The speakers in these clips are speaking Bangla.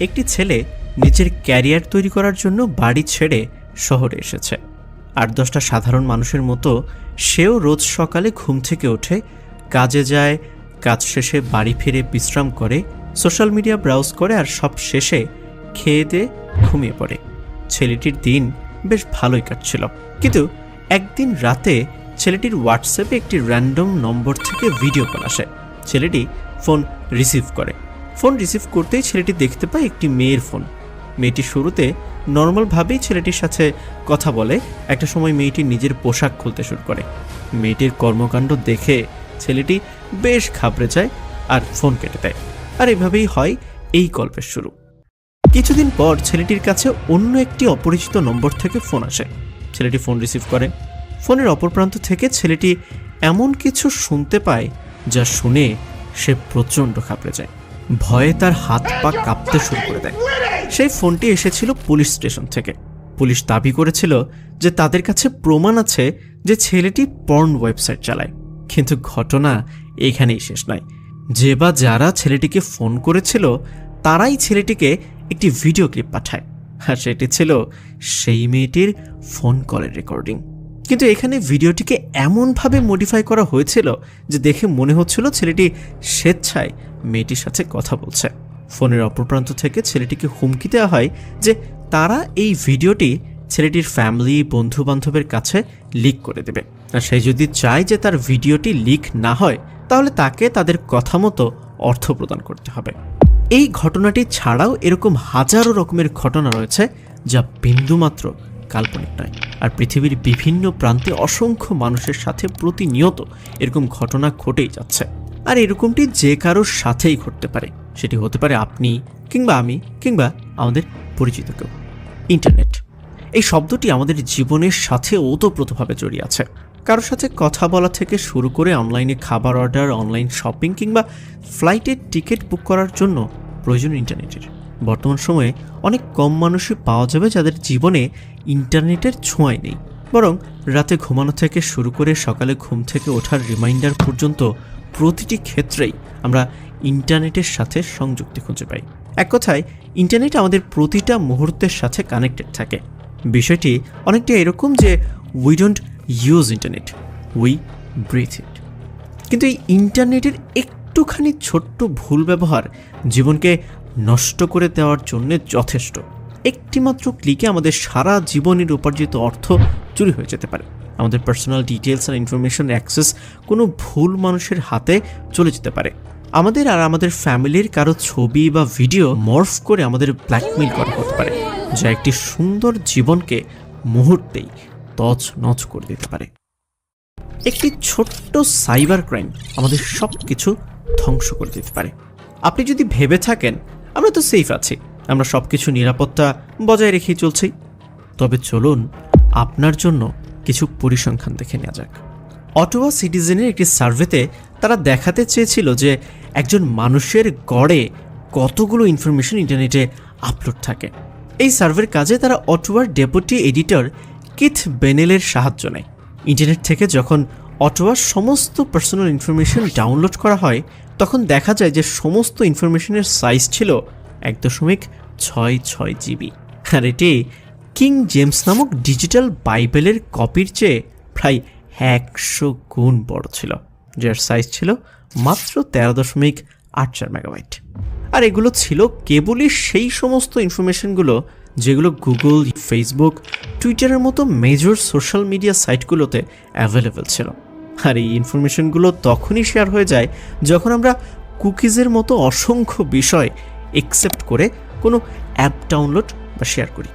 একটি ছেলে নিজের ক্যারিয়ার তৈরি করার জন্য বাড়ি ছেড়ে শহরে এসেছে। আট দশটা সাধারণ মানুষের মতো সেও রোজ সকালে ঘুম থেকে ওঠে কাজে যায়, কাজ শেষে বাড়ি ফিরে বিশ্রাম করে, সোশ্যাল মিডিয়া ব্রাউজ করে আর সব শেষে খেয়ে দিয়ে ঘুমিয়ে পড়ে। ছেলেটির দিন বেশ ভালোই কাটছিল। কিন্তু একদিন রাতে ছেলেটির হোয়াটসঅ্যাপে একটি র্যান্ডম নম্বর থেকে ভিডিও কল আসে। ছেলেটি ফোন রিসিভ করে। ফোন রিসিভ করতেই ছেলেটি দেখতে পায় একটি মেয়ের ফোন। মেয়েটি শুরুতে নর্মালভাবেই ছেলেটির সাথে কথা বলে। একটা সময় মেয়েটি নিজের পোশাক খুলতে শুরু করে। মেয়েটির কর্মকাণ্ড দেখে ছেলেটি বেশ ঘাবড়ে যায় আর ফোন কেটে দেয়। আর এভাবেই হয় এই গল্পের শুরু। কিছুদিন পর ছেলেটির কাছে অন্য একটি অপরিচিত নম্বর থেকে ফোন আসে। ছেলেটি ফোন রিসিভ করে। ফোনের অপর প্রান্ত থেকে ছেলেটি এমন কিছু শুনতে পায় যা শুনে সে প্রচণ্ড ঘাবড়ে যায়। ভয়ে তার হাত পা কাঁপতে শুরু করে দেয়। সেই ফোনটি এসেছিল পুলিশ স্টেশন থেকে। পুলিশ দাবি করেছিল যে তাদের কাছে প্রমাণ আছে যে ছেলেটি পর্ন ওয়েবসাইট চালায়। কিন্তু ঘটনা এখানেই শেষ নয়। যে বা যারা ছেলেটিকে ফোন করেছিল, তারাই ছেলেটিকে একটি ভিডিও ক্লিপ পাঠায়। আর সেটি ছিল সেই মেয়েটির ফোন কলের রেকর্ডিং। কিন্তু এখানে ভিডিওটিকে এমনভাবে মডিফাই করা হয়েছিল যে দেখে মনে হচ্ছিল ছেলেটি স্বেচ্ছায় মেয়েটির সাথে কথা বলছে। ফোনের অপর প্রান্ত থেকে ছেলেটিকে হুমকি দেওয়া হয় যে তারা এই ভিডিওটি ছেলেটির ফ্যামিলি বন্ধু বান্ধবের কাছে লিক করে দেবে। আর সে যদি চায় যে তার ভিডিওটি লিক না হয়, তাহলে তাকে তাদের কথা মতো অর্থ প্রদান করতে হবে। এই ঘটনাটি ছাড়াও এরকম হাজারো রকমের ঘটনা রয়েছে যা বিন্দুমাত্র কাল্পনিক নয়। আর পৃথিবীর বিভিন্ন প্রান্তে অসংখ্য মানুষের সাথে প্রতিনিয়ত এরকম ঘটনা ঘটেই যাচ্ছে। আর এরকমটি যে কারোর সাথেই ঘটতে পারে। সেটি হতে পারে আপনি কিংবা আমি কিংবা আমাদের পরিচিত কেউ। ইন্টারনেট। এই শব্দটি আমাদের জীবনের সাথে ওতপ্রোতভাবে জড়িয়ে আছে। কারোর সাথে কথা বলা থেকে শুরু করে অনলাইনে খাবার অর্ডার, অনলাইন শপিং কিংবা ফ্লাইটের টিকিট বুক করার জন্য প্রয়োজন ইন্টারনেটের। বর্তমান সময়ে অনেক কম মানুষই পাওয়া যাবে যাদের জীবনে ইন্টারনেটের ছোঁয়াই নেই। বরং রাতে ঘুমানো থেকে শুরু করে সকালে ঘুম থেকে ওঠার রিমাইন্ডার পর্যন্ত প্রতিটি ক্ষেত্রেই আমরা ইন্টারনেটের সাথে সংযুক্তি খুঁজে পাই। এক কথায়, ইন্টারনেট আমাদের প্রতিটা মুহূর্তের সাথে কানেক্টেড থাকে। বিষয়টি অনেকটা এরকম যে we don't use internet we breathe it কিন্তু এই ইন্টারনেটের একটুখানি ছোট্ট ভুল ব্যবহার জীবনকে নষ্ট করে দেওয়ার জন্য যথেষ্ট। একটিমাত্র ক্লিকে আমাদের সারা জীবনের উপার্জিত অর্থ চুরি হয়ে যেতে পারে। আমাদের পার্সোনাল ডিটেলস আর ইনফরমেশন অ্যাক্সেস কোনো ভুল মানুষের হাতে চলে যেতে পারে। আমাদের আর আমাদের ফ্যামিলির কারও ছবি বা ভিডিও মর্ফ করে আমাদের ব্ল্যাকমেইল করা হতে পারে, যা একটি সুন্দর জীবনকে মুহূর্তেই তছ নচ করে দিতে পারে। একটি ছোট্ট সাইবার ক্রাইম আমাদের সব কিছু ধ্বংস করে দিতে পারে। আপনি যদি ভেবে থাকেন আমরা তো সেফ আছি। আমরা সব কিছু নিরাপত্তা বজায় রেখেই চলছি। তবে চলুন আপনার জন্য কিছু পরিসংখ্যান দেখে নেওয়া যাক। অটোয়া সিটিজেনের একটি সার্ভেতে তারা দেখাতে চেয়েছিল যে একজন মানুষের গড়ে কতগুলো ইনফরমেশন ইন্টারনেটে আপলোড থাকে। এই সার্ভের কাজে তারা অটোয়ার ডেপুটি এডিটর কিথ বেনেলের সাহায্য নেয়। ইন্টারনেট থেকে যখন অটোয়ার সমস্ত পার্সোনাল ইনফরমেশন ডাউনলোড করা হয় তখন দেখা যায় যে সমস্ত ইনফরমেশনের সাইজ ছিল এক দশমিক ছয় ছয় জিবি। আর এটি কিং জেমস নামক ডিজিটাল বাইবেলের কপির চেয়ে প্রায় একশো গুণ বড় ছিল, যার সাইজ ছিল মাত্র তেরো দশমিক আট চার মেগাবাইট আর এগুলো ছিল কেবলই সেই সমস্ত ইনফরমেশনগুলো যেগুলো গুগল, ফেসবুক, টুইটারের মতো মেজর সোশ্যাল মিডিয়া সাইটগুলোতে অ্যাভেলেবেল ছিল। আর এই ইনফরমেশনগুলো তখনই শেয়ার হয়ে যায় যখন আমরা কুকিজের মতো অসংখ্য বিষয় একসেপ্ট করে কোনো অ্যাপ ডাউনলোড বা শেয়ার করি।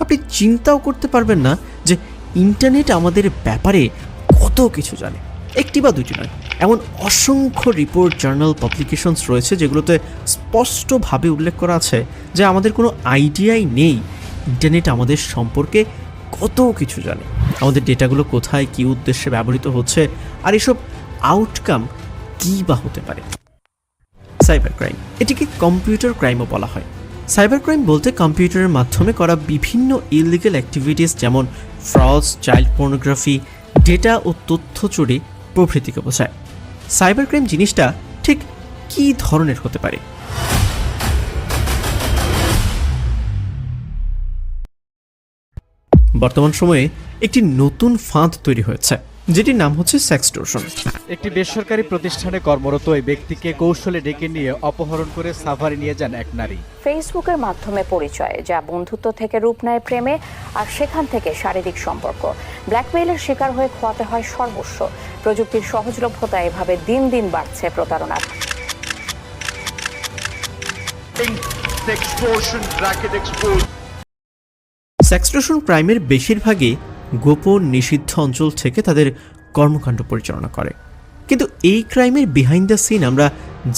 আপনি চিন্তাও করতে পারবেন না যে ইন্টারনেট আমাদের ব্যাপারে কত কিছু জানে। একটি বা দুটি নয়, এমন অসংখ্য রিপোর্ট জার্নাল পাবলিকেশনস রয়েছে যেগুলোতে স্পষ্টভাবে উল্লেখ করা আছে যে আমাদের কোনো আইডিয়াই নেই। ইন্টারনেট আমাদের সম্পর্কে কত কিছু জানে। আমাদের ডেটাগুলো কোথায়, কী উদ্দেশ্যে ব্যবহৃত হচ্ছে, আর এসব আউটকাম কী বা হতে পারে? সাইবার ক্রাইম এটিকে কম্পিউটার ক্রাইমও বলা হয়। সাইবার ক্রাইম বলতে কম্পিউটারের মাধ্যমে করা বিভিন্ন ইলিগাল অ্যাক্টিভিটিস যেমন ফ্রডস চাইল্ড পর্নোগ্রাফি ডেটা ও তথ্য চুরি প্রভৃতিকে বোঝায়। সাইবার ক্রাইম জিনিসটা ঠিক কী ধরনের হতে পারে? বর্তমান সময়ে একটি নতুন ফাঁদ তৈরি হয়েছে যেটির নাম হচ্ছে সেক্সটোর্শন একটি বেসরকারি প্রতিষ্ঠানে কর্মরত ওই ব্যক্তিকে কৌশলে ডেকে নিয়ে অপহরণ করে সাফারি নিয়ে যান এক নারী। ফেসবুকের মাধ্যমে পরিচয় যা বন্ধুত্ব থেকে রূপ নেয় প্রেমে আর সেখান থেকে শারীরিক সম্পর্ক। ব্ল্যাকমেইলের শিকার হয়ে খোয়াতে হয় সর্বস্ব। প্রযুক্তির সহজলভ্যতা এভাবে দিন দিন বাড়ছে প্রতারণার। Extortion racket exposed. সেক্সটোশন ক্রাইমের বেশিরভাগই গোপন নিষিদ্ধ অঞ্চল থেকে তাদের কর্মকাণ্ড পরিচালনা করে। কিন্তু এই ক্রাইমের বিহাইন্ড দ্য সিন আমরা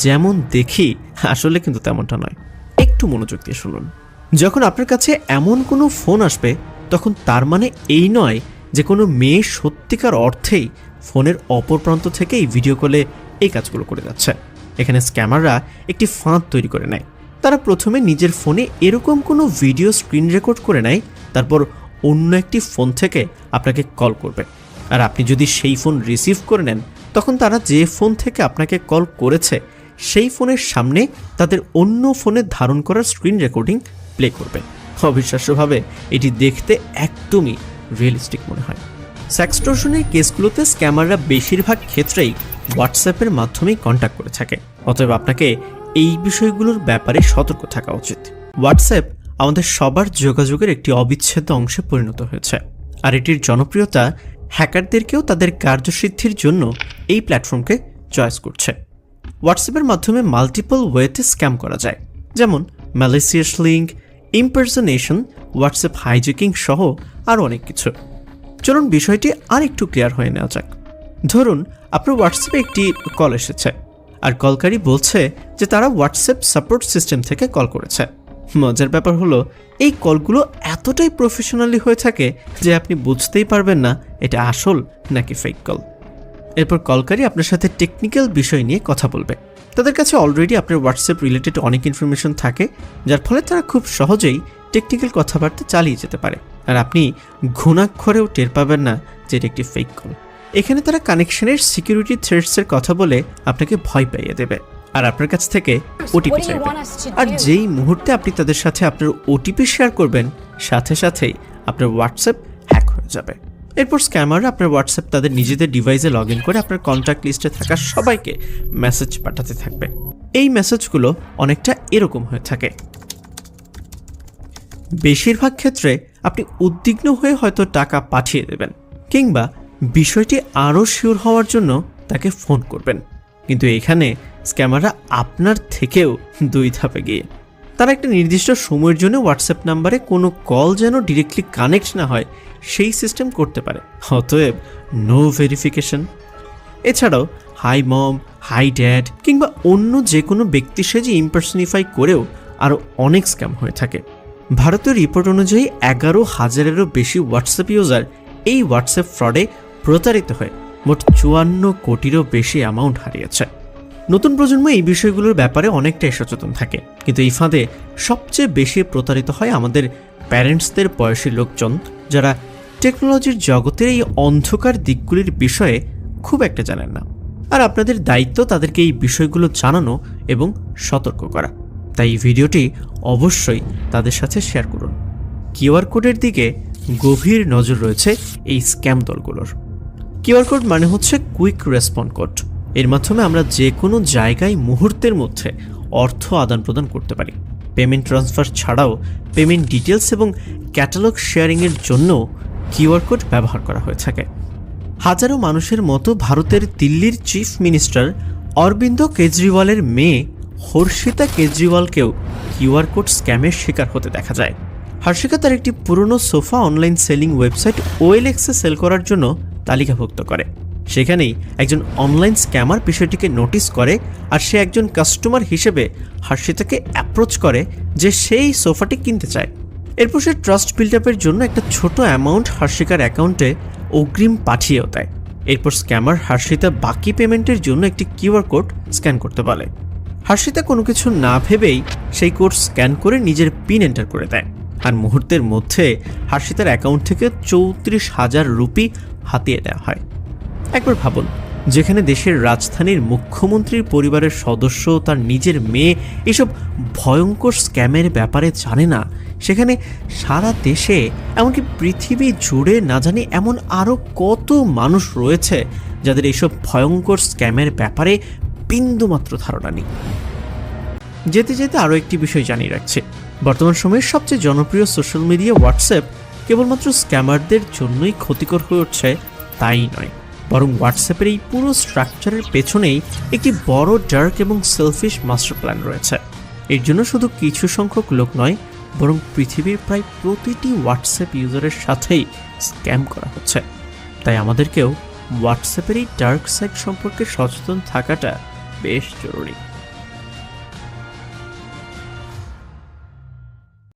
যেমন দেখি, আসলে কিন্তু তেমনটা নয়। একটু মনোযোগ দিয়ে শুনুন। যখন আপনার কাছে এমন কোনো ফোন আসবে, তখন তার মানে এই নয় যে কোনো মেয়ে সত্যিকার অর্থেই ফোনের অপর প্রান্ত থেকে এই ভিডিও কলে এই কাজগুলো করে যাচ্ছে। এখানে স্ক্যামাররা একটি ফাঁদ তৈরি করে নেয়। তারা প্রথমে নিজের ফোনে এরকম কোনো ভিডিও স্ক্রিন রেকর্ড করে নেয়, তারপর অন্য একটি ফোন থেকে আপনাকে কল করবে। আর আপনি যদি সেই ফোন রিসিভ করে নেন, তখন তারা যে ফোন থেকে আপনাকে কল করেছে, সেই ফোনের সামনে তাদের অন্য ফোনে ধারণ করার স্ক্রিন রেকর্ডিং প্লে করবে। অবিশ্বাস্যভাবে এটি দেখতে একদমই রিয়েলিস্টিক মনে হয়। সেক্সটোশনের কেসগুলোতে স্ক্যামাররা বেশিরভাগ ক্ষেত্রেই হোয়াটসঅ্যাপের মাধ্যমেই কন্ট্যাক্ট করে থাকে। অতএব আপনাকে এই বিষয়গুলোর ব্যাপারে সতর্ক থাকা উচিত। হোয়াটসঅ্যাপ আমাদের সবার যোগাযোগের একটি অবিচ্ছেদ্য অংশে পরিণত হয়েছে। আর এটির জনপ্রিয়তা হ্যাকারদেরকেও তাদের কার্যসিদ্ধির জন্য এই প্ল্যাটফর্মকে চয়েস করছে। হোয়াটসঅ্যাপের মাধ্যমে মাল্টিপল ওয়েতে স্ক্যাম করা যায়। যেমন malicious link impersonation WhatsApp hijacking সহ আরও অনেক কিছু। চলুন বিষয়টি আর একটু ক্লিয়ার হয়ে নেওয়া যাক। ধরুন আপনার হোয়াটসঅ্যাপে একটি কল এসেছে। আর কলকারী বলছে যে তারা হোয়াটসঅ্যাপ সাপোর্ট সিস্টেম থেকে কল করেছে। মজার ব্যাপার হলো, এই কলগুলো এতটাই প্রফেশনালি হয়ে থাকে যে আপনি বুঝতেই পারবেন না এটা আসল নাকি ফেক কল এরপর কলকারী আপনার সাথে টেকনিক্যাল বিষয় নিয়ে কথা বলবে। তাদের কাছে অলরেডি আপনার হোয়াটসঅ্যাপ রিলেটেড অনেক ইনফরমেশন থাকে, যার ফলে তারা খুব সহজেই টেকনিক্যাল কথাবার্তা চালিয়ে যেতে পারে। আর আপনি ঘুণাক্ষরেও টের পাবেন না যে এটা একটি ফেক কল এখানে তারা কানেকশনের সিকিউরিটি থ্রেটসের কথা বলে আপনাকে ভয় পাইয়ে দেবে আর আপনার কাছ থেকে ওটিপি চাইবে। আর যেই মুহূর্তে আপনি তাদের সাথে আপনার ওটিপি শেয়ার করবেন সাথে সাথেই আপনার হোয়াটসঅ্যাপ হ্যাক হয়ে যাবে। এরপর স্ক্যামাররা আপনার হোয়াটসঅ্যাপ তাদের নিজেদের ডিভাইসে লগ ইন করে আপনার কন্ট্যাক্ট লিস্টে থাকা সবাইকে মেসেজ পাঠাতে থাকবে। এই মেসেজগুলো অনেকটা এরকম হয়ে থাকে। বেশিরভাগ ক্ষেত্রে আপনি উদ্বিগ্ন হয়ে হয়তো টাকা পাঠিয়ে দেবেন কিংবা বিষয়টি আরও শিওর হওয়ার জন্য তাকে ফোন করবেন। কিন্তু এখানে স্ক্যামাররা আপনার থেকেও দুই ধাপে গিয়ে তারা একটা নির্দিষ্ট সময়ের জন্য হোয়াটসঅ্যাপ নাম্বারে কোনো কল যেন ডিরেক্টলি কানেক্ট না হয়, সেই সিস্টেম করতে পারে। অতএব নো ভেরিফিকেশন। এছাড়াও, হাই মম, হাই ড্যাড কিংবা অন্য যে কোনো ব্যক্তি সেজে ইম্পার্সনিফাই করেও আরও অনেক স্ক্যাম হয়ে থাকে। ভারতীয় রিপোর্ট অনুযায়ী এগারো হাজারেরও বেশি হোয়াটসঅ্যাপ ইউজার এই হোয়াটসঅ্যাপ ফ্রডে প্রতারিত হয়ে মোট চুয়ান্ন কোটিরও বেশি অ্যামাউন্ট হারিয়েছে। নতুন প্রজন্ম এই বিষয়গুলোর ব্যাপারে অনেকটাই সচেতন থাকে। কিন্তু এই ফাঁদে সবচেয়ে বেশি প্রতারিত হয় আমাদের প্যারেন্টসদের বয়সী লোকজন, যারা টেকনোলজির জগতের এই অন্ধকার দিকগুলির বিষয়ে খুব একটা জানেন না। আর আপনাদের দায়িত্ব তাদেরকে এই বিষয়গুলো জানানো এবং সতর্ক করা। তাই ভিডিওটি অবশ্যই তাদের সাথে শেয়ার করুন। কিউআর কোডের দিকে গভীর নজর রয়েছে এই স্ক্যাম দলগুলোর। কিউআর কোড মানে হচ্ছে কুইক রেসপন্ড কোড। এর মাধ্যমে আমরা যে কোনো জায়গায় মুহূর্তের মধ্যে অর্থ আদান প্রদান করতে পারি। পেমেন্ট ট্রান্সফার ছাড়াও পেমেন্ট ডিটেলস এবং ক্যাটালগ শেয়ারিংয়ের জন্য কিউআর কোড ব্যবহার করা হয়ে থাকে। হাজারো মানুষের মতো ভারতের দিল্লির চিফ মিনিস্টার অরবিন্দ কেজরিওয়ালের মেয়ে হর্ষিতা কেজরিওয়ালকেও কিউআর কোড স্ক্যামের শিকার হতে দেখা যায়। হর্ষিকা তার একটি পুরনো সোফা অনলাইন সেলিং ওয়েবসাইট ওয়েলএক্সে সেল করার জন্য তালিকাভুক্ত করে। সেখানেই একজন অনলাইন স্ক্যামার বিষয়টিকে নোটিস করে আর সে একজন কাস্টমার হিসেবে হর্ষিতাকে অ্যাপ্রোচ করে যে সেই সোফাটি কিনতে চায়। এরপর সে ট্রাস্ট বিল্ড আপের জন্য একটা ছোট অ্যামাউন্ট হর্ষিকার অ্যাকাউন্টে অগ্রিম পাঠিয়েও দেয়। এরপর স্ক্যামার হর্ষিতা বাকি পেমেন্টের জন্য একটি কিউআর কোড স্ক্যান করতে বলে। হর্ষিতা কোনো কিছু না ভেবেই সেই কোড স্ক্যান করে নিজের পিন এন্টার করে দেয়। আর মুহূর্তের মধ্যে হর্ষিতার অ্যাকাউন্ট থেকে চৌত্রিশ হাজার রুপি হাতিয়ে দেওয়া হয়। একবার ভাবুন, যেখানে দেশের রাজধানীর মুখ্যমন্ত্রীর পরিবারের সদস্য তার নিজের মেয়ে এসব ভয়ঙ্কর স্ক্যামের ব্যাপারে জানে না, সেখানে সারা দেশে, এমনকি পৃথিবী জুড়ে না জানি এমন আরও কত মানুষ রয়েছে যাদের এইসব ভয়ঙ্কর স্ক্যামের ব্যাপারে বিন্দুমাত্র ধারণা নেই। যেতে যেতে আরও একটি বিষয় জানিয়ে রাখছে। বর্তমান সময়ের সবচেয়ে জনপ্রিয় সোশ্যাল মিডিয়া হোয়াটসঅ্যাপ কেবলমাত্র স্ক্যামারদের জন্যই ক্ষতিকর হয়ে উঠছে তাই নয়। বরং হোয়াটসঅ্যাপের এই পুরো স্ট্রাকচারের পেছনেই একটি বড় ডার্ক এবং সেলফিশ মাস্টার প্ল্যান রয়েছে। এর জন্য শুধু কিছু সংখ্যক লোক নয়, বরং পৃথিবীর প্রায় প্রতিটি হোয়াটসঅ্যাপ ইউজারের সাথেই স্ক্যাম করা হচ্ছে। তাই আমাদেরকেও হোয়াটসঅ্যাপের এই ডার্ক সাইড সম্পর্কে সচেতন থাকাটা বেশ জরুরি।